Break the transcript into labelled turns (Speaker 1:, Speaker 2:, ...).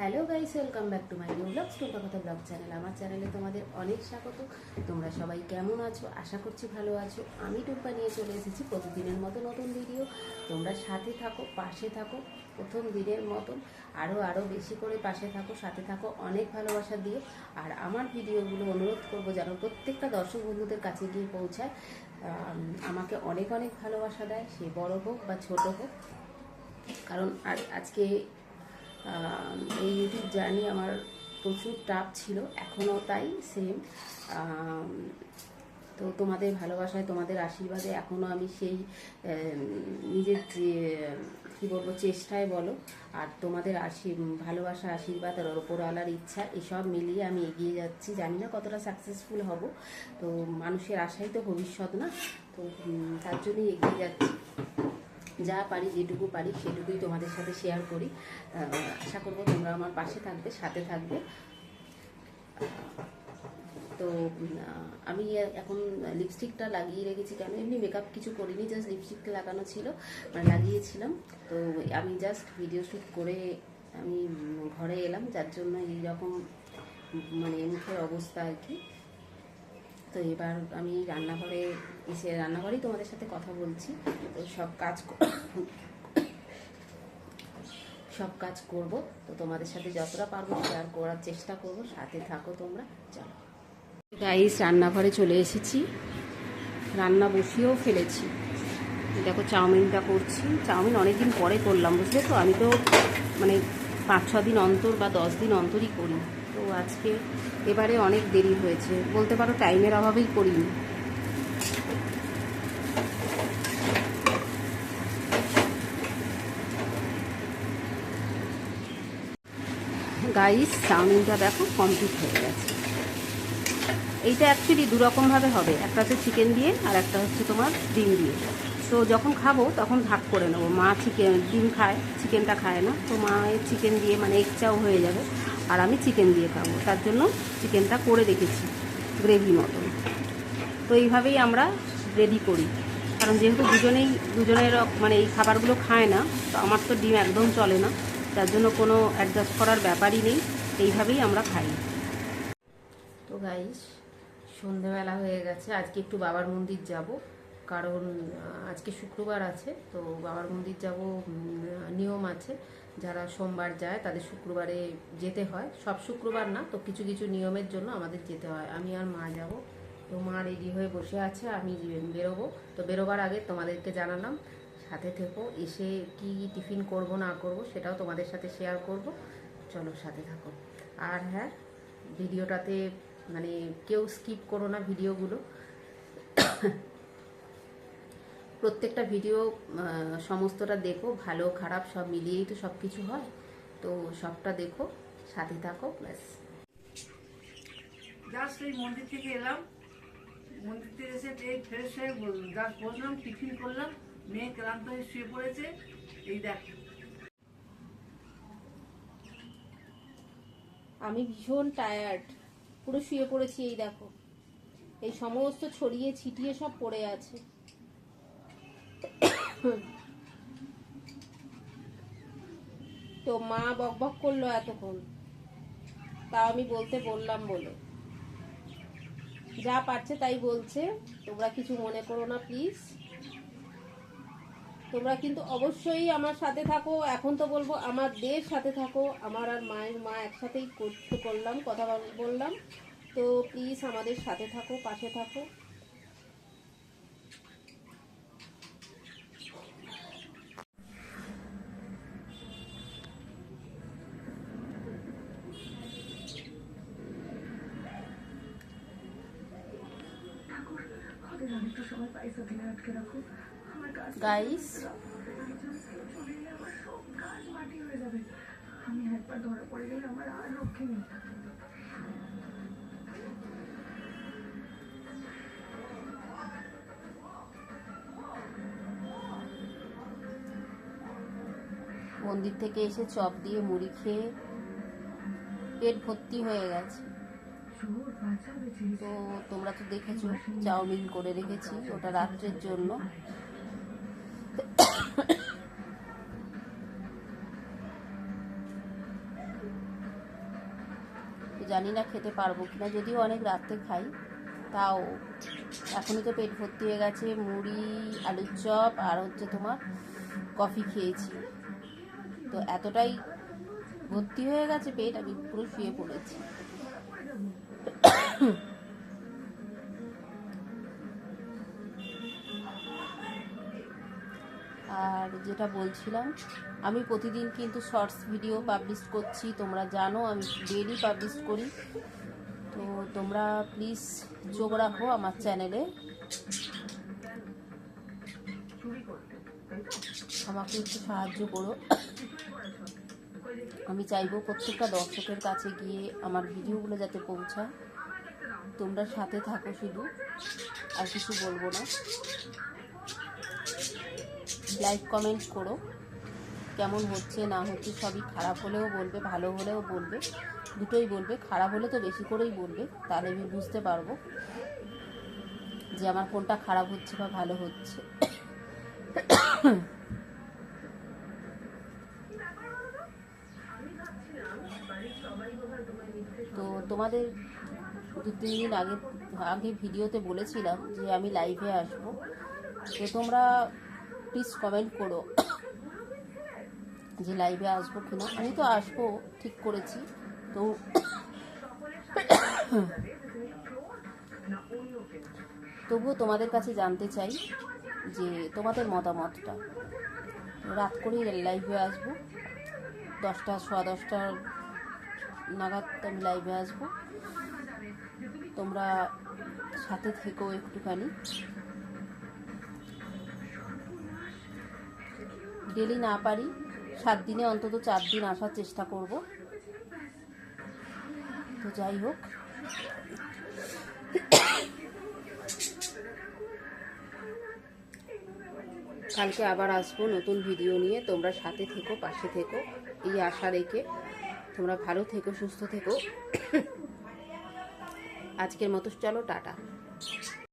Speaker 1: Hello guys, welcome back to my new blogs টোকা কথা vlog channel. আমার চ্যানেলে তোমাদের অনেক স্বাগত। তোমরা সবাই কেমন আছো? আশা করছি ভালো আছো। আমি টুম্পা নিয়ে চলে এসেছি প্রতিদিনের মতো নতুন ভিডিও তোমরা সাথে থাকো, পাশে থাকো, প্রথম দিনের মতন। আরও আরও বেশি করে পাশে থাকো, সাথে থাকো অনেক ভালোবাসা দিও আর আমার ভিডিওগুলো অনুরোধ করব যেন প্রত্যেকটা দর্শক বন্ধুদের কাছে গিয়ে পৌঁছায়। আমাকে অনেক অনেক ভালোবাসা দেয়, সে বড় হোক বা ছোট হোক। কারণ আজকে এই ইউটিউব জার্নি আমার প্রচুর টাফ ছিল, এখনও তাই সেম তো তোমাদের ভালোবাসায়, তোমাদের আশীর্বাদে এখনও আমি সেই নিজের যে, কী বলব, চেষ্টায় বলো, আর তোমাদের আশীর, ভালোবাসা, আশীর্বাদ আর ওপরওয়ালার ইচ্ছা, এসব মিলিয়ে আমি এগিয়ে যাচ্ছি। জানি না কতটা সাকসেসফুল হব, তো মানুষের আশাই তো ভবিষ্যৎ না, তো তার জন্যই এগিয়ে যাচ্ছি। যা পারি, যেটুকু পারি, সেটুকুই তোমাদের সাথে শেয়ার করি। আশা করব তোমরা আমার পাশে থাকবে, সাথে থাকবে। তো আমি এখন লিপস্টিকটা লাগিয়ে রেখেছি কেন? এমনি মেকআপ কিছু করিনি জাস্ট লিপস্টিকটা লাগানো ছিল মানে লাগিয়েছিলাম। তো আমি জাস্ট ভিডিও শ্যুট করে আমি ঘরে এলাম, যার জন্য এইরকম মানে মুখের অবস্থা আর কি। তো এবার আমি রান্নাঘরে এসে রান্নাঘরেই তোমাদের সাথে কথা বলছি। তো সব কাজ সব কাজ করব। তো তোমাদের সাথে যতটা পারব শেয়ার করার চেষ্টা করব। সাথে থাকো তোমরা, চলো। গাইস রান্নাঘরে চলে এসেছি। রান্না বসিয়েও ফেলেছি। দেখো চাউমিনটা করছি। চাউমিন অনেকদিন পরে করলাম, বুঝলে তো? আমি তো মানে পাঁচ ছ দিন অন্তর বা দশ দিন অন্তরই করি। তো আজকে এবারে অনেক দেরি হয়েছে। বলতে পারো টাইমের অভাবেই করিনি গাইস চাউমিনটা দেখো কমপ্লিট হয়ে গেছে। এইটা অ্যাকচুয়ালি দুরকমভাবে হবে। একটা হচ্ছে চিকেন দিয়ে, আর একটা হচ্ছে তোমার ডিম দিয়ে। তো যখন খাব, তখন ভাগ করে নেব। মা চিকেন ডিম খায় চিকেনটা খায় না। তো মায়ের চিকেন দিয়ে মানে এগ চাও হয়ে যাবে। আর আমি চিকেন দিয়ে খাব। তার জন্য চিকেনটা করে রেখেছি গ্রেভি মতন। তো এইভাবেই আমরা রেডি করি। কারণ যেহেতু দুজনেই, দুজনের মানে এই খাবারগুলো খায় না, তো আমার তো ডিম একদম চলে না। তার জন্য কোনো অ্যাডজাস্ট করার ব্যাপারই নেই। এইভাবেই আমরা খাই। তো গাইস সন্ধেবেলা হয়ে গেছে। আজকে একটু বাবার মন্দির যাব। কারণ আজকে শুক্রবার আছে, তো বাবার মন্দির যাব নিয়ম আছে। যারা সোমবার যায়, তাদের শুক্রবারে যেতে হয়। সব শুক্রবার না, তো কিছু কিছু নিয়মের জন্য আমাদের যেতে হয়। আমি আর মা যাব। তো মা রেডি হয়ে বসে আছে, আমি বেরোবো। তো বেরোবার আগে তোমাদেরকে জানালাম, সাথে থেকো। এসে কি টিফিন করব, না করব, সেটাও তোমাদের সাথে শেয়ার করব। চলো সাথে থাকো। আর হ্যাঁ ভিডিওটাতে মানে কেউ স্কিপ করো না ভিডিওগুলো। প্রত্যেকটা ভিডিও সমস্তটা দেখো ভালো খারাপ সব মিলিয়েই তো সব কিছু হয়। তো সবটা দেখো সাথে থাকো ব্যাস।
Speaker 2: জাস্ট এই মন্দির থেকে এলাম। মন্দির থেকে এসে এই ফ্রেশ হয়ে জাস্ট বসলাম টিফিন করলাম মেয়ে ক্লান্ত হয়ে শুয়ে পড়েছে। এই দেখ।
Speaker 1: আমি ভীষণ টায়ার্ড পুরো শুয়ে পড়েছি এই দেখো। এই সমস্ত ছড়িয়ে ছিটিয়ে সব পড়ে আছে। তো মা বকবক করল এতক্ষণ। তাও আমি বলতে বললাম বলে। যা পারছে তাই বলছে। তোমরা কিছু মনে করো না প্লিজ তোমরা কিন্তু অবশ্যই আমার সাথে থাকো। এখন তো বলব আমার দের সাথে থাকো। আমার আর মায়ের মা একসাথেই করতে করলাম কথা বললাম। তো প্লিজ আমাদের সাথে থাকো, পাশে থাকো। গাইস
Speaker 3: আমি একবার ধরা পড়ে গেলে আমার আর রক্ষে নেই।
Speaker 1: মন্দির থেকে এসে চপ দিয়ে মুড়ি খেয়ে পেট ভর্তি হয়ে গেছে। তো তোমরা তো দেখেছ, চাউমিন করে রেখেছি ওটা রাত্রের জন্য। জানি না খেতে পারব কিনা, যদিও অনেক রাত্রে খাই, তাও। এখনই তো পেট ভর্তি হয়ে গেছে, মুড়ি, আলুর চপ আর হচ্ছে তোমার কফি খেয়েছি। তো এতটাই ভর্তি হয়ে গেছে পেট, আমি পুরো শুয়ে পড়েছি। আর যেটা বলছিলাম, আমি প্রতিদিন কিন্তু শর্টস ভিডিও পাবলিশ করছি, তোমরা জানো, আমি ডেলি পাবলিশ করি। তো তোমরা প্লিজ চোখ রাখো আমার চ্যানেলে আমাকে একটু সাহায্য করো। আমি চাইব প্রত্যেকটা দর্শকের কাছে গিয়ে আমার ভিডিওগুলো যাতে পৌঁছায়। তোমরা সাথে থাকো শুধু, আর কিছু বলব না। লাইক কমেন্ট করো, কেমন হচ্ছে, না হচ্ছে, সবই খারাপ হলেও বলবে, ভালো হলেও বলবে, দুটোই বলবে, খারাপ হলে তো বেশি করেই বলবে তাহলে আমি বুঝতে পারব যে আমার কোনটা খারাপ হচ্ছে বা ভালো হচ্ছে। তো তোমাদের দু তিন দিন আগে আগে ভিডিওতে বলেছিলাম যে আমি লাইভে আসব। তো তোমরা প্লিজ কমেন্ট করো যে লাইভে আসব কিনা। আমি তো আসব, ঠিক করেছি। তো তবুও তোমাদের কাছে জানতে চাই যে তোমাদের মতামতটা। রাত করেই লাইভে আসব। দশটা সোয়া দশটার নাগাদ আমি লাইভে আসব। তোমরা সাথে থেকেও একটুখানি। ডেলি না পারি, সাত দিনে অন্তত চার দিন আসার চেষ্টা করব। তো যাই হোক। কালকে আবার আসব নতুন ভিডিও নিয়ে। তোমরা সাথে থেকো, পাশে থেকো। এই আশা রেখে তোমরা ভালো থেকো, সুস্থ থেকো। আজকের মতো চলো টাটা।